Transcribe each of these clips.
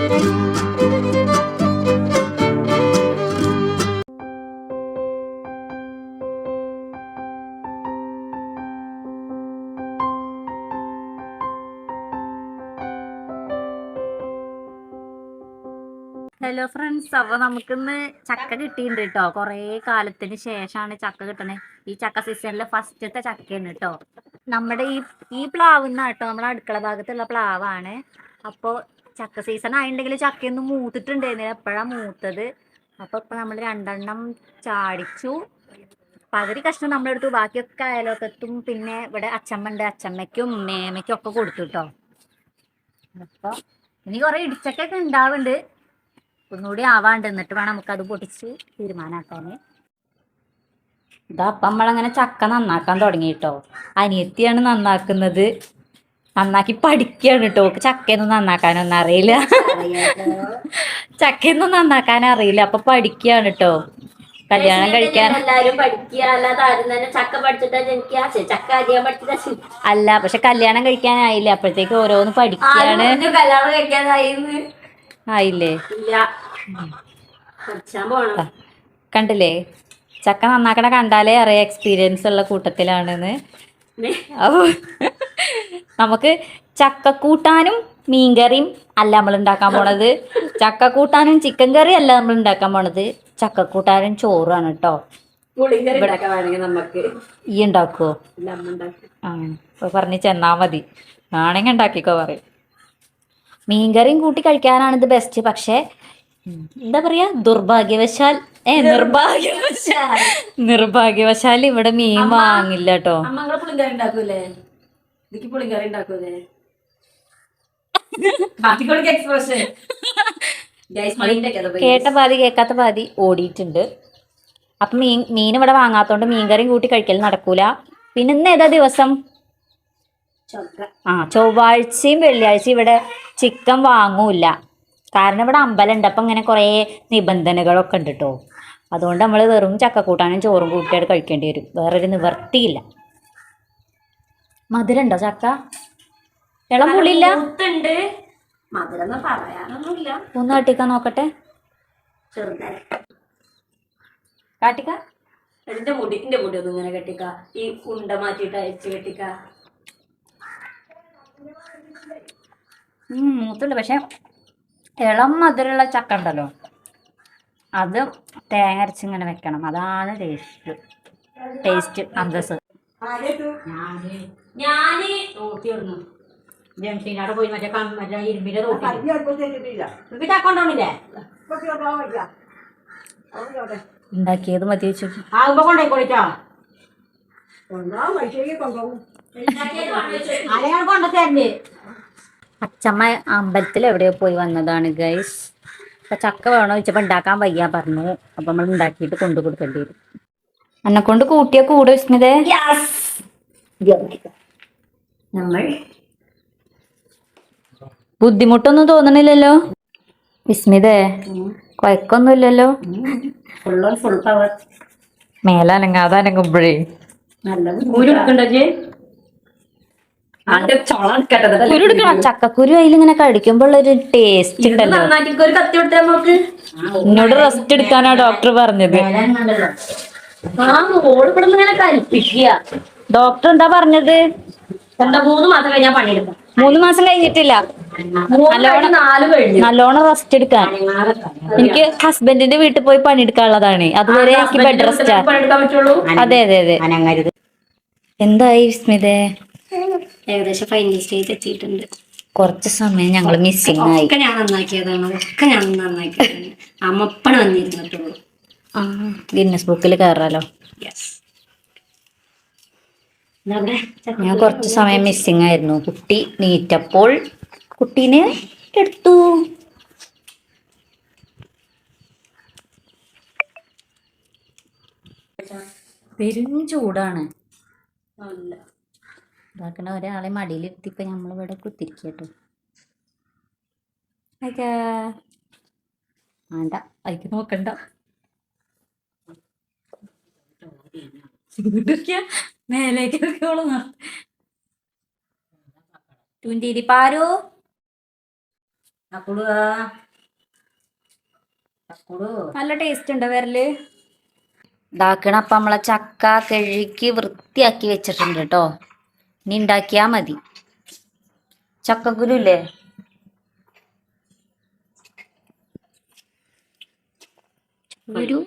Hello friends അപ്പൊ നമുക്കിന്ന് ചക്ക കിട്ടിയിട്ടുണ്ട് കേട്ടോ കൊറേ കാലത്തിന് ശേഷമാണ് ചക്ക കിട്ടണത് ഈ ചക്ക സീസണിലെ ഫസ്റ്റത്തെ ചക്കയാണ് കേട്ടോ നമ്മുടെ ഈ ഈ പ്ലാവുന്ന കേട്ടോ നമ്മുടെ അടുക്കള ഭാഗത്തുള്ള പ്ലാവാണ്. അപ്പോൾ ചക്ക സീസൺ ആയിട്ടുണ്ടെങ്കിൽ ചക്കയൊന്നും മൂത്തിട്ടുണ്ടായിരുന്നില്ല എപ്പോഴാണ് മൂത്തത്? അപ്പൊ ഇപ്പൊ നമ്മൾ രണ്ടെണ്ണം ചാടിച്ചു. പകുതി കഷ്ണം നമ്മളെടുത്തു. ബാക്കിയൊക്കെ അയലോക്കത്തും പിന്നെ ഇവിടെ അച്ചമ്മ ഉണ്ട് അച്ചമ്മയ്ക്കും മേമയ്ക്കും ഒക്കെ കൊടുത്തു കേട്ടോ അപ്പൊ ഇനി കുറെ ഇടിച്ചൊക്കെ ഉണ്ടാവുന്നുണ്ട് ഒന്നുകൂടി ആവാണ്ട്. എന്നിട്ട് വേണം നമുക്ക് അത് പൊടിച്ച് തീരുമാനാക്കാന്. ഇതാ അപ്പം നമ്മളങ്ങനെ ചക്ക നന്നാക്കാൻ തുടങ്ങി കേട്ടോ അനിയത്തിയാണ് നന്നാക്കുന്നത്. നന്നാക്കി പഠിക്കുകയാണ് കേട്ടോ ചക്കയൊന്നും നന്നാക്കാനൊന്നും അറിയില്ല. ചക്കയൊന്നും നന്നാക്കാൻ അറിയില്ല. അപ്പൊ പഠിക്കുകയാണ് കേട്ടോ കല്യാണം കഴിക്കാൻ. അല്ല പക്ഷെ കല്യാണം കഴിക്കാനായില്ല. അപ്പോഴത്തേക്ക് ഓരോന്ന് പഠിക്കാണ്. ആയില്ലേ? കണ്ടില്ലേ? ചക്ക നന്നാക്കണ കണ്ടാലേ അറിയാം എക്സ്പീരിയൻസ് ഉള്ള കൂട്ടത്തിലാണെന്ന്. അപ്പൊ നമുക്ക് ചക്കക്കൂട്ടാനും മീൻകറിയും അല്ല നമ്മൾ ഉണ്ടാക്കാൻ പോണത് ചക്കക്കൂട്ടാനും ചിക്കൻ കറി അല്ല നമ്മൾ ഉണ്ടാക്കാൻ പോണത് ചക്കക്കൂട്ടാനും ചോറാണ് കേട്ടോ ഈ ഉണ്ടാക്കുവോ. ആ പറഞ്ഞ് ചെന്നാ മതി ആണെങ്കിൽ ഉണ്ടാക്കിക്കോ പറയും മീൻകറിയും കൂട്ടി കഴിക്കാനാണ് ഇത് ബെസ്റ്റ് പക്ഷേ എന്താ പറയാ ദുർഭാഗ്യവശാൽ ഏ നിർഭാഗ്യവശാൽ നിർഭാഗ്യവശാൽ ഇവിടെ മീൻ വാങ്ങില്ല കേട്ടോ അമ്മ നിങ്ങൾ പുളിങ്കറി ഉണ്ടാക്കൂലേ ഇതിക്ക് പുളിങ്കറി ഉണ്ടാക്കൂലേ എക്സ്പ്രഷൻ കേട്ട പാതി കേൾക്കാത്ത പാതി ഓടിയിട്ടുണ്ട്. അപ്പൊ മീൻ മീൻ ഇവിടെ വാങ്ങാത്തോണ്ട് മീൻകറിയും കൂട്ടി കഴിക്കൽ നടക്കൂല. പിന്നെ ഇന്ന് ഏതാ ദിവസം? ആ ചൊവ്വാഴ്ചയും വെള്ളിയാഴ്ചയും ഇവിടെ ചിക്കൻ വാങ്ങൂല. കാരണം ഇവിടെ അമ്പലമുണ്ട് അപ്പം ഇങ്ങനെ കുറേ നിബന്ധനകളൊക്കെ ഉണ്ട് കേട്ടോ അതുകൊണ്ട് നമ്മൾ വെറും ചക്കക്കൂട്ടാനും ചോറും കൂട്ടിയായിട്ട് കഴിക്കേണ്ടി വരും. വേറൊരു നിവർത്തിയില്ല. മധുരണ്ടോ ചക്ക? ഇളം പുളിയില്ല? ഉണ്ട് മധുരം പറയാനൊന്നുമില്ല. ഒന്ന് കാട്ടിക്കാൻ നോക്കട്ടെ. ചെറുതായി. കാട്ടിക്ക. എന്റെ മുടി എന്റെ മുടി ഒന്നും ഇങ്ങനെ കെട്ടിക്ക. ഈ ഉണ്ട മാറ്റിയിട്ട് അയച്ച് കെട്ടിക്ക. മൂത്തുണ്ട്. പക്ഷെ ഇളം മധുരമുള്ള ചക്ക ഉണ്ടല്ലോ. അത് തേങ്ങ അരച്ച് വെക്കണം. അതാണ് ടേസ്റ്റ് ടേസ്റ്റ് അന്തസ് ഞാൻ. പോയി മറ്റേ മറ്റേ ഇരുമ്പിന്റെ ഉണ്ടാക്കിയത് മതി വെച്ചു. ആകുമ്പോ കൊണ്ടേ കൊടുത്തോ അയാൾ കൊണ്ടുതരണ്ടേ അച്ചമ്മ അമ്പലത്തിൽ എവിടെയോ പോയി വന്നതാണ് ഗൈസ് അപ്പൊ ചക്ക വേണോ ചോദിച്ചപ്പോ ഉണ്ടാക്കാൻ വയ്യ പറഞ്ഞു. അപ്പൊ നമ്മൾ ഉണ്ടാക്കിയിട്ട് കൊണ്ടു കൊടുക്കേണ്ടി വരും. എന്നെ കൊണ്ട് കൂട്ടിയ കൂടെ വിസ്മിതേ നമ്മൾ ബുദ്ധിമുട്ടൊന്നും തോന്നണില്ലല്ലോ. വിസ്മിതേ കൊയക്കൊന്നുമില്ലല്ലോ. Full power മേലനങ്ങാതെ അനങ്ങുമ്പോഴേ. നല്ലത് കുരു എടുക്കണ്ടോ ആണ്ട് ചോള എടുക്കട്ടെ കുരു എടുക്കണം ചക്കക്കുരു അതിലിങ്ങനെ കടിക്കുമ്പോൾ ഒരു ടേസ്റ്റ് ഉണ്ടല്ലോ എന്നോട് റെസ്റ്റ് എടുക്കാനാ ഡോക്ടർ പറഞ്ഞത്. ആ മോൾ ഇവിടെ ഇങ്ങനെ കൽപ്പിക്കുക. ഡോക്ടർ എന്താ പറഞ്ഞത്? എന്താ മൂന്ന് മാസം കഴിഞ്ഞാൽ പണിയെടുക്കാം. മൂന്ന് മാസം കഴിഞ്ഞിട്ടില്ല. നല്ലോണം നല്ലോണം റെസ്റ്റ് എടുക്കാൻ. എനിക്ക് ഹസ്ബൻഡിന്റെ വീട്ടിൽ പോയി പണിയെടുക്കാനുള്ളതാണ്. അതുവരെ എനിക്ക് ബെഡ് റെസ്റ്റ് അതെ അതെ അതെ. എന്തായി വിസ്മിതേ? ഏകദേശം ഫൈനൽ സ്റ്റേജ് എത്തിയിട്ടുണ്ട്. കുറച്ച് സമയം ഞങ്ങൾ മിസ്സിങ് ആയി. ഒക്കെ ഞാൻ നന്നാക്കിയതാണ്. ഒക്കെ ഞാൻ നന്നാക്കിയതാണ്. അമ്മപ്പണ വന്നിരുന്നിട്ടുള്ളൂ. ആ ഗിന്നസ് ബുക്കിൽ കയറാലോ ഞാൻ കുറച്ച് സമയം മിസ്സിങ് ആയിരുന്നു. കുട്ടി നീറ്റപ്പോൾ കുട്ടീനെ എടുത്തു. പെരും ചൂടാണ്. ഇതാക്കണ ഒരാളെ മടിയിലിരുത്തിപ്പോ നമ്മളിവിടെ കുത്തിരിക്കട്ടോ. അയ്യാ. വേണ്ട അതിക്ക് നോക്കണ്ട. നല്ല ടേസ്റ്റ് ഉണ്ടോ വരൽ? ഇതാക്കണ അപ്പം നമ്മളെ ചക്ക കഴുകി വൃത്തിയാക്കി വെച്ചിട്ടുണ്ട് കേട്ടോ. ഇനി ഉണ്ടാക്കിയാ മതി. ചക്കക്കുരു ഇല്ലേ കുരു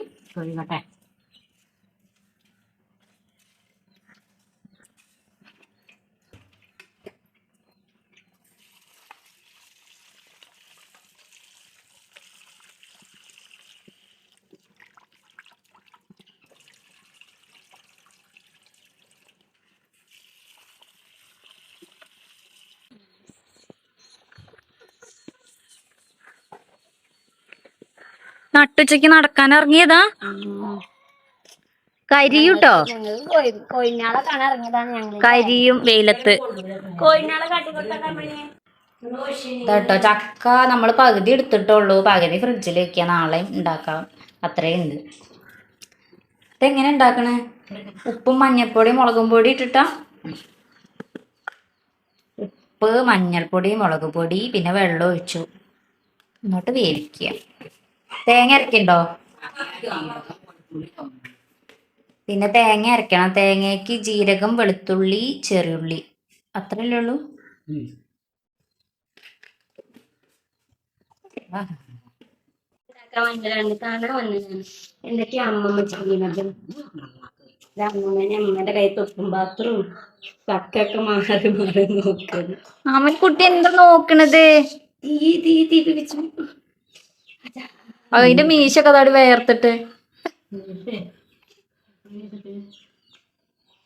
കഴുകട്ടെ നട്ടുച്ചയ്ക്ക് നടക്കാൻ ഇറങ്ങിയതാ? കരിയൂട്ടോ? കരിയും വെയിലത്ത്. കേട്ടോ ചക്ക നമ്മൾ പകുതി എടുത്തിട്ടുള്ളൂ. പകുതി ഫ്രിഡ്ജിൽ വെക്കുക നാളെ ഉണ്ടാക്കാം. അത്രയും ഉണ്ട്. ഇതെങ്ങനെ ഉണ്ടാക്കണേ? ഉപ്പും മഞ്ഞൾപ്പൊടിയും മുളകും പൊടി ഇട്ടിട്ടാ? ഉപ്പ് മഞ്ഞൾപ്പൊടി മുളക് പൊടി പിന്നെ വെള്ളം ഒഴിച്ചു. എന്നിട്ട് വേവിക്കുക. തേങ്ങ അരക്കണ്ടോ പിന്നെ തേങ്ങ അരക്കണം തേങ്ങയ്ക്ക് ജീരകം വെളുത്തുള്ളി ചെറിയുള്ളി അത്രയല്ലേ ഉള്ളൂ എന്തൊക്കെയാ അമ്മമ്മ ചെയ്യുന്നത് ഇത് അമ്മമ്മനെ അമ്മയുടെ കൈ പാത്രം മാറി മാറി അവൻ കുട്ടി എന്താ നോക്കണത് തീ തീ തീ പിടിച്ചു അതിന്റെ മീശൊക്കെ അതാട് വേർത്തിട്ട്.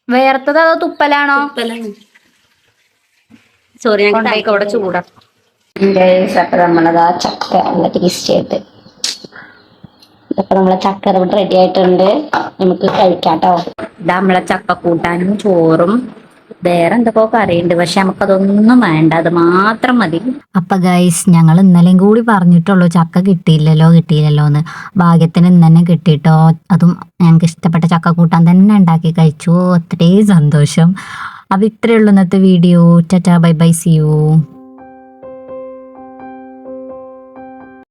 വേർത്തത് അതോ തുപ്പലാണോ? സോറി ഞങ്ങൾക്ക് അവിടെ ചൂടാ. അപ്പൊ നമ്മളതാ ചക്ക നല്ല ടേസ്റ്റി ആയിട്ട്. അപ്പൊ നമ്മളെ ചക്ക റെഡി ആയിട്ടുണ്ട്. നമുക്ക് കഴിക്കാട്ടോ. ഇതാ നമ്മളെ ചക്ക കൂട്ടാനും ചോറും വേറെ എന്തൊക്കെ കറിയുണ്ട് പക്ഷെ നമുക്കതൊന്നും വേണ്ട. അത് മാത്രം മതി. അപ്പൊ ഗൈസ് ഞങ്ങൾ ഇന്നലെയും കൂടി പറഞ്ഞിട്ടുള്ളൂ ചക്ക കിട്ടിയില്ലല്ലോ കിട്ടിയില്ലല്ലോ എന്ന്. ഭാഗ്യത്തിന് ഇന്ന് കിട്ടിയിട്ടോ. അതും ഞങ്ങൾക്ക് ഇഷ്ടപ്പെട്ട ചക്ക കൂട്ടാൻ തന്നെ ഉണ്ടാക്കി കഴിച്ചു. അത്രേ സന്തോഷം. അപ്പൊ ഇത്രയുള്ള ഇന്നത്തെ video tata bye bye see you